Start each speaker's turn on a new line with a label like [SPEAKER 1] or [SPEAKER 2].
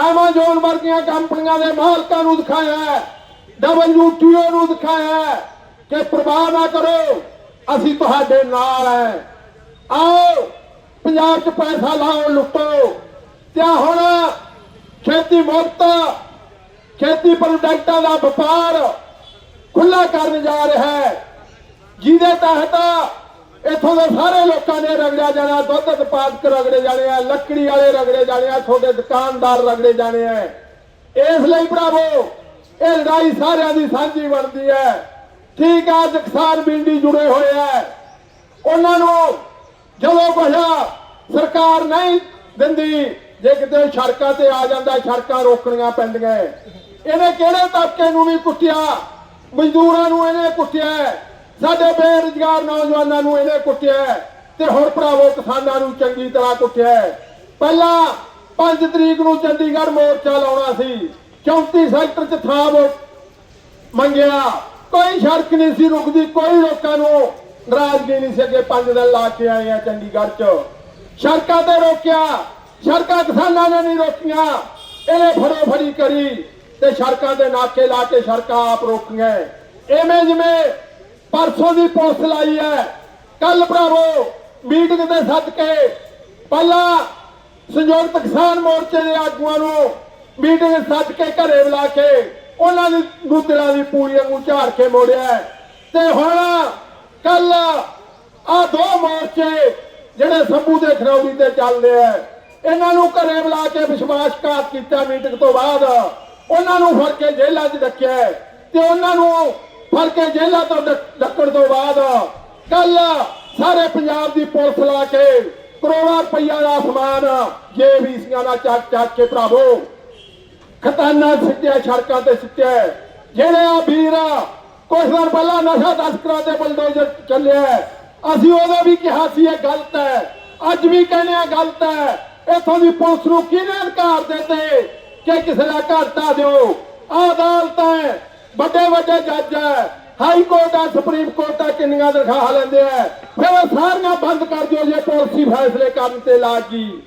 [SPEAKER 1] Amazon ਵਰਗੀਆਂ ਕੰਪਨੀਆਂ ਦੇ ਮਾਲਕਾਂ ਨੂੰ ਦਿਖਾਇਆ ਹੈ। WTO ਨੂੰ ਦਿਖਾਇਆ ਹੈ ਕਿ ਪ੍ਰਵਾਹ ਨਾ ਕਰੋ, ਅਸੀਂ ਤੁਹਾਡੇ ਨਾਲ ਹੈ। ਆਓ ਪੰਜਾਬ 'ਚ ਪੈਸਾ ਲਾਓ ਲੁੱਟੋ। ਤੇ ਹੁਣ ਖੇਤੀ ਮੁਕਤ, ਖੇਤੀ ਪ੍ਰੋਡਕਟਾਂ ਦਾ ਵਪਾਰ ਖੁੱਲਾ ਕਰਨ ਜਾ ਰਿਹਾ ਹੈ। ਜਿਹਦੇ ਤਹਿਤ ਇੱਥੋਂ ਦੇ ਸਾਰੇ ਲੋਕਾਂ ਨੇ ਰਗੜਿਆ ਜਾਣਾ ਦੁੱਧ ਉਤਪਾਦਕ ਰਗੜੇ ਜਾਣੇ ਆ, ਲੱਕੜੀ ਵਾਲੇ ਰਗੜੇ ਜਾਣੇ ਆ, ਤੁਹਾਡੇ ਦੁਕਾਨਦਾਰ ਰਗੜੇ ਜਾਣੇ ਆ। ਇਸ ਲਈ ਭਰਾਵੋ, ਇਹ ਲੜਾਈ ਸਾਰਿਆਂ ਦੀ ਸਾਂਝੀ ਬਣਦੀ ਹੈ। ਠੀਕ ਆ ਅੱਜ ਬਿੰਡੀ ਜੁੜੇ ਹੋਏ ਆ। ਉਹਨਾਂ ਨੂੰ ਜਦੋਂ ਕੁਛ ਸਰਕਾਰ ਨਹੀਂ ਦਿੰਦੀ, ਜੇ ਕਿਤੇ ਸੜਕਾਂ ਤੇ ਆ ਜਾਂਦਾ, ਸੜਕਾਂ ਰੋਕਣੀਆਂ ਪੈਂਦੀਆਂ। ਇਹਨੇ ਕਿਹੜੇ ਤਬਕੇ ਨੂੰ ਵੀ ਕੁੱਟਿਆ? ਮਜ਼ਦੂਰਾਂ ਨੂੰ ਇਹਨੇ ਕੁੱਟਿਆ? ਸਾਡੇ ਬੇਰੁਜ਼ਗਾਰ ਨੌਜਵਾਨਾਂ ਨੂੰ ਇਹਨੇ ਕੁੱਟਿਆ ਤੇ ਹੁਣ ਭਰਾਵੋ ਕਿਸਾਨਾਂ ਨੂੰ ਚੰਗੀ ਤਰ੍ਹਾਂ ਕੁੱਟਿਆ ਪਹਿਲਾਂ 5 ਤਰੀਕ ਨੂੰ ਚੰਡੀਗੜ੍ਹ ਮੋਰਚਾ ਲਾਉਣਾ ਸੀ 34 ਸੈਕਟਰ 'ਚ ਥਾਂ ਮੰਗਿਆ। ਕੋਈ ਸੜਕ ਨਹੀਂ ਸੀ ਰੁਕਦੀ, ਕੋਈ ਲੋਕਾਂ ਨੂੰ ਨਾਰਾਜ਼ਗੀ ਨਹੀਂ ਸੀ ਅੱਗੇ 5 ਦਿਨ ਲਾ ਕੇ ਆਏ ਆ ਚੰਡੀਗੜ੍ਹ 'ਚ। ਸੜਕਾਂ ਤੇ ਰੋਕਿਆ, ਸੜਕਾਂ ਕਿਸਾਨਾਂ ਨੇ ਨਹੀਂ ਰੋਕੀਆਂ। ਇਹਨੇ ਫੜੋ ਫੜੀ ਕਰੀ ਤੇ ਸੜਕਾਂ ਦੇ ਨਾਕੇ ਲਾ ਕੇ ਸੜਕਾਂ ਆਪ ਰੋਕੀਆਂ। ਐਵੇਂ ਜਿਵੇਂ ਪਰਸੋਂ ਦੀ ਪੁਲਿਸ ਲਾਈ ਹੈ। ਕੱਲ ਭਰਾਵੋ ਮੀਟਿੰਗ ਤੇ ਸੱਦ ਕੇ ਪਹਿਲਾਂ ਸੰਯੁਕਤ ਕਿਸਾਨ ਮੋਰਚੇ ਦੇ ਆਗੂਆਂ ਨੂੰ ਮੀਟਿੰਗ ਸੱਦ ਕੇ ਘਰੇ ਬੁਲਾ ਕੇ ਉਹਨਾਂ ਦੀ ਗੁੱਤਲਾਂ ਦੀ ਪੂੜੀਆਂ ਨੂੰ ਝਾੜ ਕੇ ਮੋੜਿਆ ਤੇ ਹੁਣ ਕੱਲ ਆ ਦੋ ਮੋਰਚੇ ਜਿਹੜੇ ਸੰਭੂ ਦੇ ਖਰੌੜੀ ਤੇ ਚੱਲਦੇ ਆ, ਇਹਨਾਂ ਨੂੰ ਘਰੇ ਬੁਲਾ ਕੇ ਵਿਸ਼ਵਾਸਘਾਤ ਕੀਤਾ ਮੀਟਿੰਗ ਤੋਂ ਬਾਅਦ। ਉਹਨਾਂ ਨੂੰ ਫੜ ਕੇ ਜੇਲ੍ਹਾਂ 'ਚ ਰੱਖਿਆ ਤੇ ਉਹਨਾਂ ਨੂੰ ਫੜ ਕੇ ਜੇਲ੍ਹਾਂ ਤੋਂ ਡੱਕ- ਡੱਕਣ ਤੋਂ ਬਾਅਦ ਕੱਲ ਸਾਰੇ ਪੰਜਾਬ ਦੀ ਪੁਲਿਸ ਲਾ ਕੇ ਕਰੋੜਾਂ ਰੁਪਈਆ ਦਾ ਸਮਾਨ ਜੇਬੀਸੀਆਂ ਦਾ ਚੱਕ ਚੱਕ ਕੇ ਭਰਾਵੋ, ਖਤਾਨਾ ਸਿੱਟਿਆ, ਸੜਕਾਂ ਤੇ ਸਿੱਟਿਆ। ਜਿਹੜੇ ਆ ਵੀਰ ਕੁਝ ਦਿਨ ਪਹਿਲਾਂ ਨਸ਼ਾ ਤਸਕਰਾਂ ਤੇ ਬਲਡੋਜ਼ਰ ਚੱਲਿਆ ਅਸੀਂ ਉਹਦਾ ਵੀ ਕਿਹਾ ਸੀ, ਇਹ ਗਲਤ ਹੈ। ਅੱਜ ਵੀ ਕਹਿੰਦੇ ਆ, ਗਲਤ ਹੈ। ਇਥੋਂ ਦੀ ਪੁਲਿਸ ਨੂੰ ਕਿਹਨੇ ਅਧਿਕਾਰ ਦਿੱਤੇ ਕਿ ਕਿਸੇ ਦਾ ਘਰ ਢਾਹ ਦਿਓ? ਆਹ ਅਦਾਲਤ ਹੈ। ਵੱਡੇ ਵੱਡੇ ਜੱਜ ਹੈ। ਹਾਈ ਕੋਰਟ ਆ, ਸੁਪਰੀਮ ਕੋਰਟ ਆ, ਕਿੰਨੀਆਂ ਤਨਖਾਹਾਂ ਲੈਂਦੇ ਆ। ਫਿਰ ਉਹ ਸਾਰੀਆਂ ਬੰਦ ਕਰ ਦਿਓ ਜੇ ਪਾਲਿਸੀ ਫੈਸਲੇ ਕਰਨ ਤੇ ਲਾਗੀ